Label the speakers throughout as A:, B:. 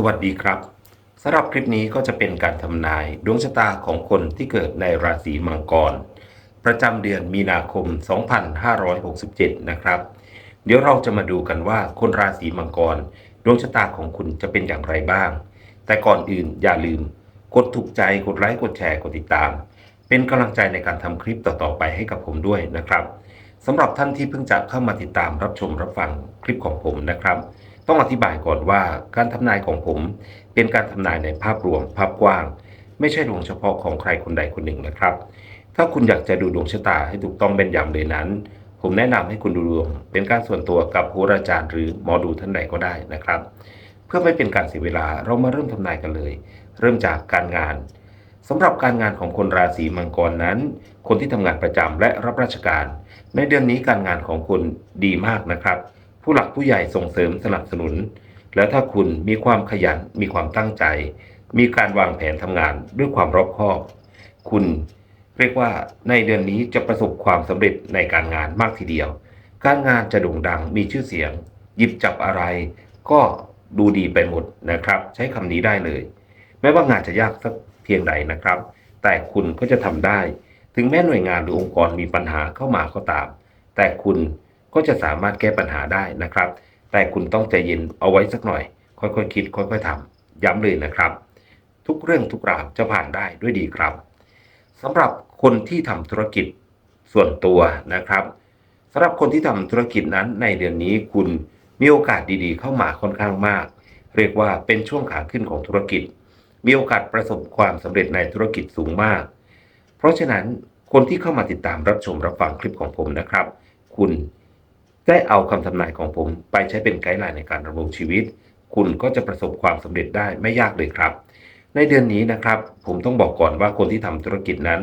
A: สวัสดีครับสำหรับคลิปนี้ก็จะเป็นการทำนายดวงชะตาของคนที่เกิดในราศีมังกร ประจำเดือนมีนาคม 2567 นะครับ เดี๋ยวเราจะมาดูกันว่าคนราศีมังกร ดวงชะตาของคุณจะเป็นอย่างไรบ้าง แต่ก่อนอื่นอย่าลืม กดถูกใจกดไลค์กดแชร์กดติดตาม เป็นกำลังใจในการทำคลิปต่อๆไปให้กับผมด้วยนะครับสำหรับท่านที่เพิ่งจะเข้ามาติดตามรับชมรับฟังคลิปของผมนะครับ ต้องอธิบายก่อนว่าการทำนายของผมเป็นการทำนายในภาพรวมภาพกว้าง ไม่ใช่ดวงเฉพาะของใครคนใดคนหนึ่งนะครับ ถ้าคุณอยากจะดูดวงชะตาให้ถูกต้องเป็นยำเลยนั้น ผมแนะนำให้คุณดูดวง เป็นการส่วนตัวกับโหราจารย์หรือหมอดูท่านใดก็ได้นะครับ เพื่อไม่เป็นการเสียเวลาเรามาเริ่มทำนายกันเลย เริ่มจากการงานสำหรับการงานของคนราศีมังกรนั้น คนที่ทำงานประจำและรับราชการ ในเดือนนี้การงานของคุณดีมากนะครับ ผู้หลักผู้ใหญ่ส่งเสริมสนับสนุน และถ้าคุณมีความขยันมีความตั้งใจ มีการวางแผนทำงานด้วยความรอบคอบ คุณเรียกว่าในเดือนนี้จะประสบความสำเร็จในการงานมากทีเดียว การงานจะโด่งดังมีชื่อเสียง หยิบจับอะไร ก็ดูดีไปหมดนะครับ ใช้คำนี้ได้เลย แม้ว่างานจะยากสักเพียงใดนะครับ แต่คุณก็จะทำได้ ถึงแม้หน่วยงานหรือองค์กรมีปัญหาเข้ามาก็ตาม แต่คุณ ก็จะสามารถแก้ปัญหาได้นะครับ แต่คุณต้องใจเย็นเอาไว้สักหน่อย ค่อยๆคคิด ค่อยๆทำย้ำเลยนะครับ ทุกเรื่องทุกราวจะผ่านได้ด้วยดีครับสำหรับคนที่ทำธุรกิจส่วนตัวนะครับสำหรับคนที่ทำธุรกิจนั้นในเดือนนี้คุณมีโอกาสดีๆ เข้ามาค่อนข้างมาก เรียกว่าเป็นช่วงขาขึ้นของธุรกิจ มีโอกาสประสบความสำเร็จในธุรกิจสูงมาก เพราะฉะนั้นคนที่เข้ามาติดตามรับชมรับฟังคลิปของผมนะครับ คุณ ได้เอาคำทำนายของผมไปใช้เป็นไกด์ไลน์ในการดำรงชีวิต คุณก็จะประสบความสำเร็จได้ไม่ยากเลยครับ ในเดือนนี้นะครับ ผมต้องบอกก่อนว่าคนที่ทำธุรกิจนั้น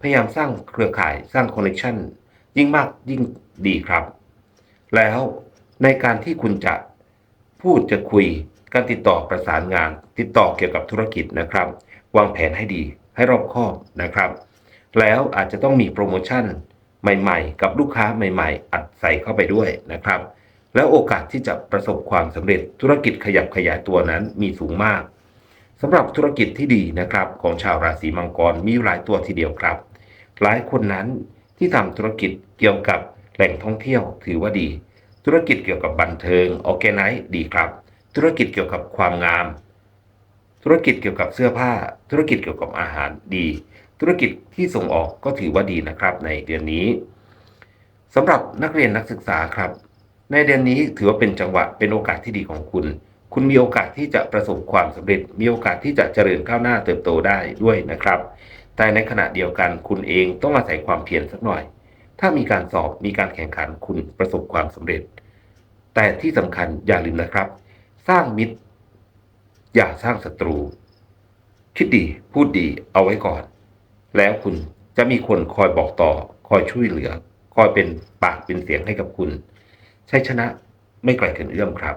A: พยายามสร้างเครือข่ายสร้างคอนเนคชันยิ่งมากยิ่งดีครับ แล้วในการที่คุณจะพูดจะคุยการติดต่อประสานงาน ติดต่อเกี่ยวกับธุรกิจนะครับ วางแผนให้ดีให้รอบคอบนะครับ แล้วอาจจะต้องมีโปรโมชั่น ใหม่ๆ กับลูกค้าใหม่ ๆ อัดใส่เข้าไปด้วยนะครับ แล้วโอกาสที่จะประสบความสำเร็จธุรกิจขยับขยายตัวนั้นมีสูงมากสำหรับธุรกิจที่ดีนะครับของชาวราศีมังกรมีหลายตัวทีเดียวครับ หลายคนนั้นที่ทำธุรกิจเกี่ยวกับแหล่งท่องเที่ยวถือว่าดี ธุรกิจเกี่ยวกับบันเทิงออแกไนซ์ดีครับ ธุรกิจเกี่ยวกับความงาม ธุรกิจเกี่ยวกับเสื้อผ้า ธุรกิจเกี่ยวกับอาหารดี ธุรกิจที่ส่งออกก็ถือว่าดีนะครับ ในเดือนนี้สำหรับนักเรียนนักศึกษาครับ ในเดือนนี้ถือว่าเป็นจังหวะเป็นโอกาสที่ดีของคุณ คุณมีโอกาสที่จะประสบความสำเร็จ มีโอกาสที่จะเจริญก้าวหน้าเติบโตได้ด้วยนะครับ แต่ในขณะเดียวกันคุณเองต้องอาศัยความเพียรสักหน่อย ถ้ามีการสอบมีการแข่งขันคุณประสบความสำเร็จ แต่ที่สำคัญอย่าลืมนะครับ สร้างมิตร อย่าสร้างศัตรู คิดดีพูดดีเอาไว้ก่อน แล้วคุณจะมีคนคอยบอกต่อ คอยช่วยเหลือ คอยเป็นปากเป็นเสียงให้กับคุณ ชัยชนะไม่ไกลเกินเอื้อมครับ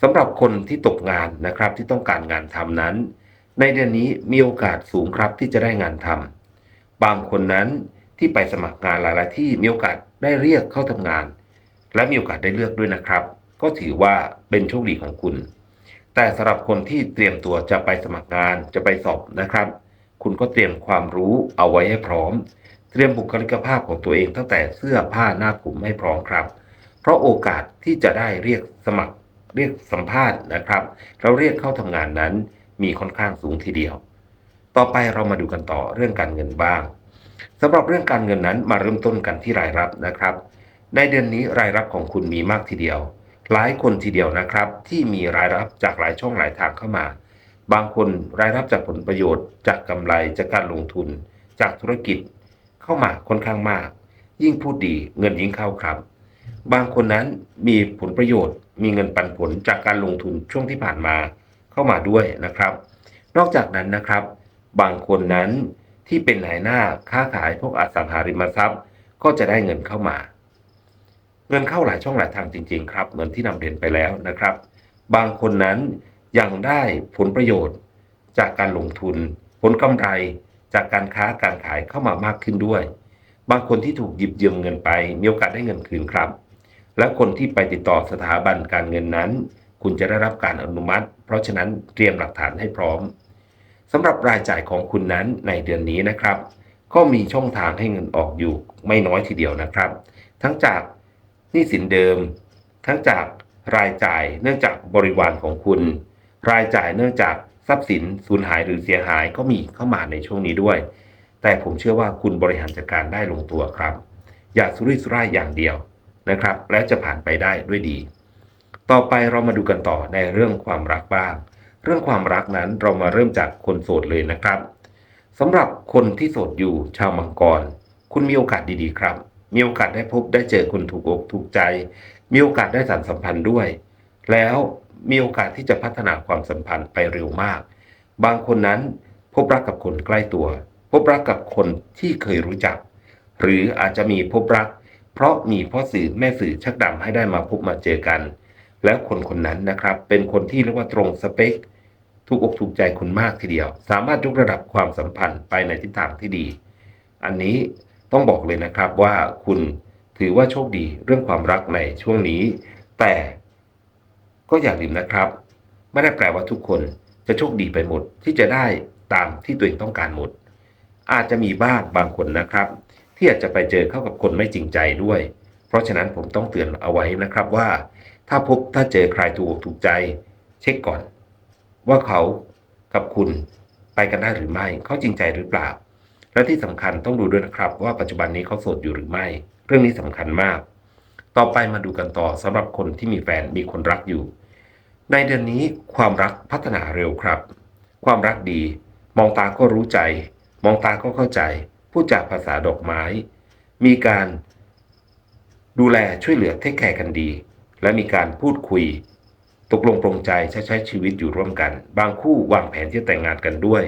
A: สำหรับคนที่ตกงานนะครับที่ต้องการงานทำนั้น ในเดือนนี้มีโอกาสสูงครับที่จะได้งานทำบางคนนั้นที่ไปสมัครงานหลายๆที่มีโอกาสได้เรียกเข้าทำงาน และมีโอกาสได้เลือกด้วยนะครับ ก็ถือว่าเป็นโชคดีของคุณ แต่สำหรับคนที่เตรียมตัวจะไปสมัครงานจะไปสอบนะครับ คุณก็เตรียมความรู้เอาไว้ให้พร้อม เตรียมบุคลิกภาพของตัวเองตั้งแต่เสื้อผ้าหน้าผมให้พร้อมครับ เพราะโอกาสที่จะได้เรียกสมัครเรียกสัมภาษณ์นะครับเราเรียกเข้าทำงานนั้นมีค่อนข้างสูงทีเดียว ต่อไปเรามาดูกันต่อเรื่องการเงินบ้างสำหรับเรื่องการเงินนั้นมาเริ่มต้นกันที่รายรับนะครับ ในเดือนนี้รายรับของคุณมีมากทีเดียว หลายคนทีเดียวนะครับ ที่มีรายรับจากหลายช่องหลายทางเข้ามา บางคนรายรับจากผลประโยชน์ จากกำไรจากการลงทุน จากธุรกิจเข้ามาค่อนข้างมาก ยิ่งพูดดีเงินยิ่งเข้าครับ บางคนนั้นมีผลประโยชน์ มีเงินปันผลจากการลงทุนช่วงที่ผ่านมาเข้ามาด้วยนะครับ นอกจากนั้นนะครับ บางคนนั้นที่เป็นนายหน้าค้าขายพวกอสังหาริมทรัพย์ ก็จะได้เงินเข้ามา เงินเข้าหลายช่องหลายทางจริง ๆ ครับ เหมือนที่นำเรียนไปแล้วนะครับ บางคนนั้น ยังได้ผลประโยชน์จากการลงทุน ผลกำไรจากการค้าการขายเข้ามามากขึ้นด้วย บางคนที่ถูกหยิบยืมเงินไป มีโอกาสได้เงินคืนครับ และคนที่ไปติดต่อสถาบันการเงินนั้น คุณจะได้รับการอนุมัติ เพราะฉะนั้นเตรียมหลักฐานให้พร้อมสำหรับรายจ่ายของคุณนั้นในเดือนนี้นะครับ ก็มีช่องทางให้เงินออกอยู่ไม่น้อยทีเดียวนะครับ ทั้งจากหนี้สินเดิม ทั้งจากรายจ่ายเนื่องจากบริวารของคุณ รายจ่ายเนื่องจากทรัพย์สินสูญหายหรือเสียหายก็มีเข้ามาในช่วงนี้ด้วย แต่ผมเชื่อว่าคุณบริหารจัดการได้ลงตัวครับ อย่าสุรุ่ยสุร่ายอย่างเดียวนะครับ และจะผ่านไปได้ด้วยดี ต่อไปเรามาดูกันต่อในเรื่องความรักบ้าง เรื่องความรักนั้นเรามาเริ่มจากคนโสดเลยนะครับสำหรับคนที่โสดอยู่ชาวมังกร คุณมีโอกาสดีๆครับ มีโอกาสได้พบได้เจอคนถูกอกถูกใจ มีโอกาสได้สานสัมพันธ์ด้วย แล้ว มีโอกาสที่จะพัฒนาความสัมพันธ์ไปเร็วมาก บางคนนั้นพบรักกับคนใกล้ตัว พบรักกับคนที่เคยรู้จัก หรืออาจจะมีพบรัก เพราะมีพ่อสื่อแม่สื่อชักดำให้ได้มาพบมาเจอกัน แล้วคนคนนั้นนะครับ เป็นคนที่เรียกว่าตรงสเปคถูกอกถูกใจคุณมากทีเดียว สามารถยกระดับความสัมพันธ์ไปในทิศทางที่ดี อันนี้ต้องบอกเลยนะครับว่าคุณถือว่าโชคดีเรื่องความรักในช่วงนี้ แต่ ก็อย่าลืมนะครับ ไม่ได้แปลว่าทุกคนจะโชคดีไปหมดที่จะได้ตามที่ตัวเองต้องการหมด อาจจะมีบ้างบางคนนะครับ ที่อาจจะไปเจอเข้ากับคนไม่จริงใจด้วย เพราะฉะนั้นผมต้องเตือนเอาไว้นะครับว่า ถ้าพบถ้าเจอใครถูกอกถูกใจ เช็คก่อน ว่าเขากับคุณไปกันได้หรือไม่เขาจริงใจหรือเปล่า และที่สำคัญต้องดูด้วยนะครับ ว่าปัจจุบันนี้เขาโสดอยู่หรือไม่ เรื่องนี้สำคัญมาก ต่อไปมาดูกันต่อสำหรับคนที่มีแฟนมีคนรักอยู่ ในเดือนนี้ความรักพัฒนาเร็วครับ ความรักดี มองตาก็รู้ใจ มองตาก็เข้าใจพูดจาภาษาดอกไม้ มีการดูแลช่วยเหลือเทคแคร์กันดี และมีการพูดคุย ตกลงปรงใจใช้ใช้ชีวิตอยู่ร่วมกัน บางคู่วางแผนที่จะแต่งงานกันด้วย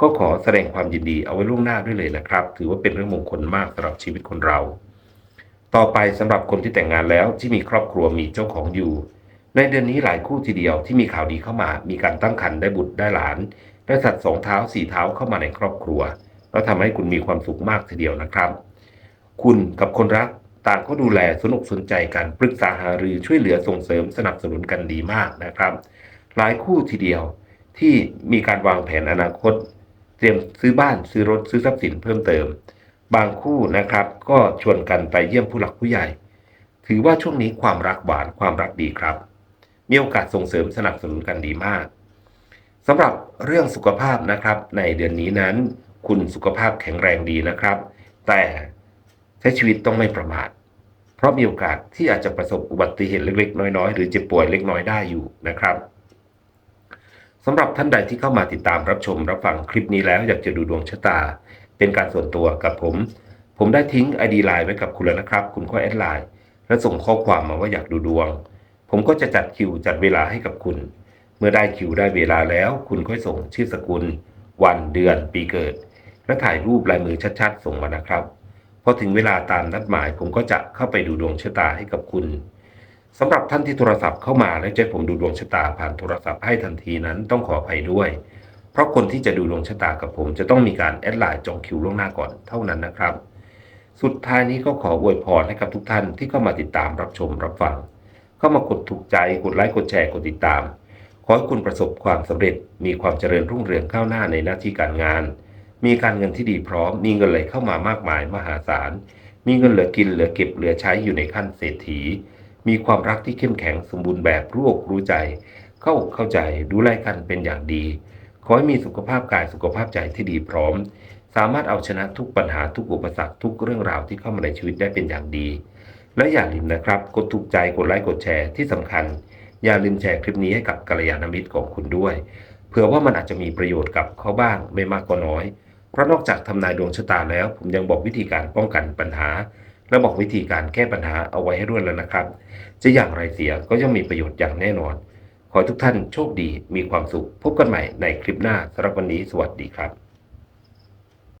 A: ก็ขอแสดงความยินดีเอาไว้ล่วงหน้าด้วยเลยนะครับ ถือว่าเป็นเรื่องมงคลมากสำหรับชีวิตคนเรา ต่อไปสำหรับคนที่แต่งงานแล้วที่มีครอบครัวมีเจ้าของอยู่ ในเดือนนี้หลายคู่ทีเดียวที่มีข่าวดีเข้ามา มีการตั้งครรภ์ได้บุตรได้หลาน ได้สัตว์สองเท้าสี่เท้าเข้ามาในครอบครัว แล้วทำให้คุณมีความสุขมากทีเดียวนะครับ คุณกับคนรักต่างก็ดูแลสนุกสนใจกันปรึกษาหารือช่วยเหลือส่งเสริมสนับสนุนกันดีมากนะครับ หลายคู่ทีเดียวที่มีการวางแผนอนาคต เตรียมซื้อบ้านซื้อรถซื้อทรัพย์สินเพิ่มเติม บางคู่นะครับ ก็ชวนกันไปเยี่ยมผู้หลักผู้ใหญ่ ถือว่าช่วงนี้ความรักหวานความรักดีครับ มีโอกาสส่งเสริมสนับสนุนกันดีมากสำหรับเรื่องสุขภาพนะครับ ในเดือนนี้นั้น คุณสุขภาพแข็งแรงดีนะครับ แต่ใช้ชีวิตต้องไม่ประมาท เพราะมีโอกาสที่อาจจะประสบอุบัติเหตุเล็กๆ น้อยๆ หรือเจ็บป่วยเล็กน้อยได้อยู่นะครับสำหรับท่านใดที่เข้ามาติดตามรับชมรับฟังคลิปนี้แล้วอยากจะดูดวงชะตา เป็นการส่วนตัวกับผม ผมได้ทิ้ง ID ไลน์ไว้กับคุณแล้วนะครับ คุณก็แอดไลน์และส่งข้อความมาว่าอยากดูดวง ผมก็จะจัดคิวจัดเวลาให้กับคุณ เมื่อได้คิวได้เวลาแล้ว คุณค่อยส่งชื่อสกุล วันเดือนปีเกิด และถ่ายรูปลายมือชัดๆ ส่งมานะครับพอถึงเวลาตามนัดหมาย ผมก็จะเข้าไปดูดวงชะตาให้กับคุณสำหรับท่านที่โทรศัพท์เข้ามาและจะให้ผมดูดวงชะตาผ่านโทรศัพท์ให้ทันทีนั้นต้องขออภัยด้วย ราะคนที่จะดูดวงชะตากับผม จะต้องมีการแอดไลน์จองคิวล่วงหน้าก่อนเท่านั้นนะครับ สุดท้ายนี้ก็ขออวยพรให้กับทุกท่านที่เข้ามาติดตามรับชมรับฟัง เข้ามากดถูกใจกดไลค์กดแชร์กดติดตาม ขอให้คุณประสบความสำเร็จ มีความเจริญรุ่งเรืองก้าวหน้าในหน้าที่การงาน มีการเงินที่ดีพร้อม มีเงินไหลเข้ามามากมายมหาศาล มีเงินเหลือกินเหลือเก็บเหลือใช้อยู่ในขั้นเศรษฐี มีความรักที่เข้มแข็งสมบูรณ์แบบรู้อกรู้ใจ เข้าเข้าใจดูแลกันเป็นอย่างดี ขอให้มีสุขภาพกายสุขภาพใจที่ดีพร้อม สามารถเอาชนะทุกปัญหาทุกอุปสรรคทุกเรื่องราวที่เข้ามาในชีวิตได้เป็นอย่างดี และอย่าลืมนะครับ กดถูกใจกดไลค์กดแชร์ที่สำคัญ อย่าลืมแชร์คลิปนี้ให้กับกัลยาณมิตรของคุณด้วยเผื่อว่ามันอาจจะมีประโยชน์กับเขาบ้างไม่มากก็น้อย เพราะนอกจากทำนายดวงชะตาแล้ว ผมยังบอกวิธีการป้องกันปัญหา และบอกวิธีการแก้ปัญหาเอาไว้ให้ด้วยแล้วนะครับ จะอย่างไรเสียก็ย่อมมีประโยชน์อย่างแน่นอน ขอให้ทุกท่านโชคดีมีความสุข พบกันใหม่ในคลิปหน้าสำหรับวันนี้สวัสดีครับ